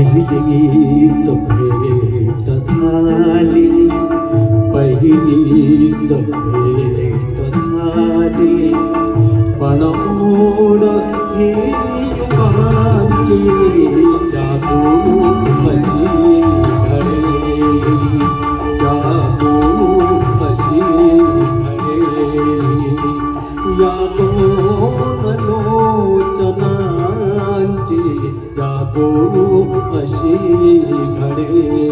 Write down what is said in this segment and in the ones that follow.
पहिलीच भेट झाली. पहिलीच भेट झाली. पण ओढ ही जादू अशी घडे.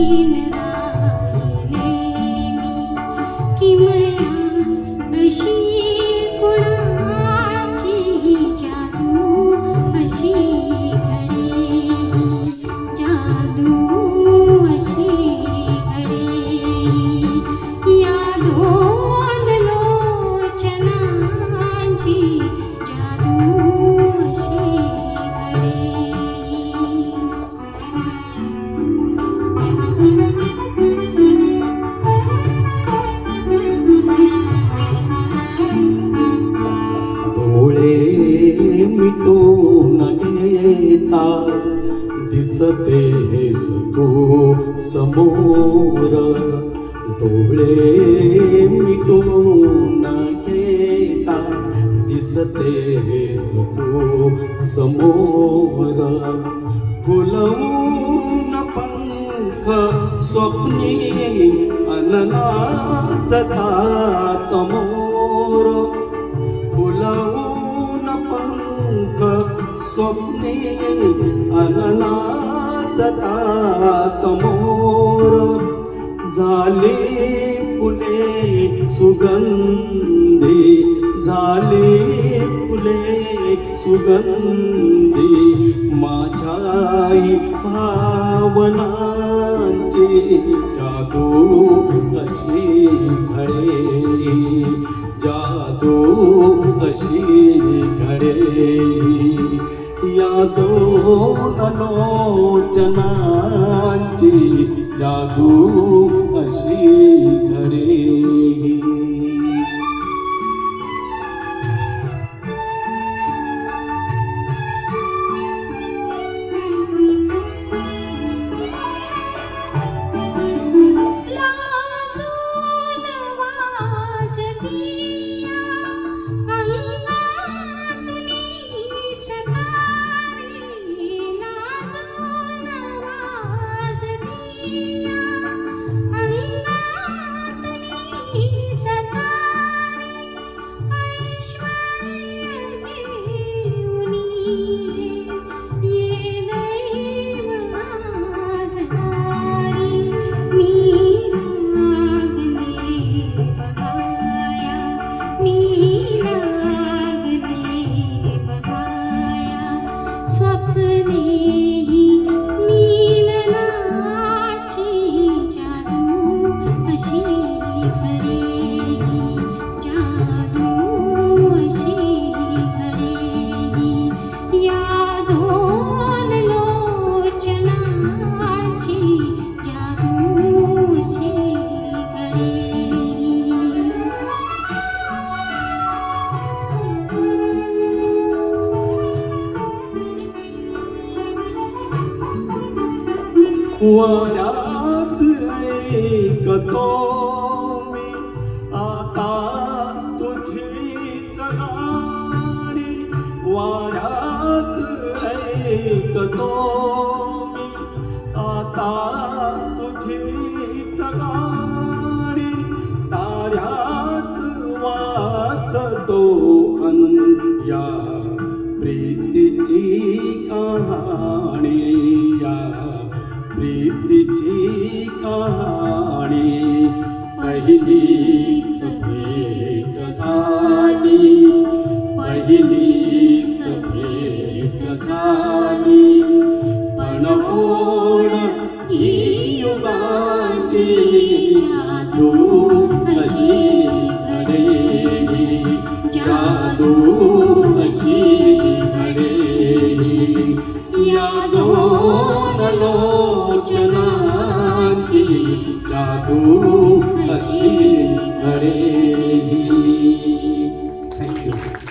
Amen. दिसतेस तू समोर. डोळे मिटून घेता दिसतेस तू समोर. फुलवून पंख स्वप्नी अननाचतात तमोर फुलवून पंख स्वप्नी अनना अननाचतात मोर. झाले फुले सुगंधी. झाले फुले सुगंधी. माझ्याई भावनांची जादू अशी घडे जादू अशी घडे लोचनांची जादू अशी घडे लाजून वाजतीया वरात ऐकतो मी. आता तुझी जगाणी वरात ऐकतो मी. आता तुझी जगाणी ताऱ्यात वाचतो अन प्रीतीची प्रीतीची प्रीतीची कहाणी पहिलीच भेट झाली. पहिलीच भेट झाली. पण ओढ ही युगाची जादू अशी घडे जादू अशी घडे या दोन लोक जादू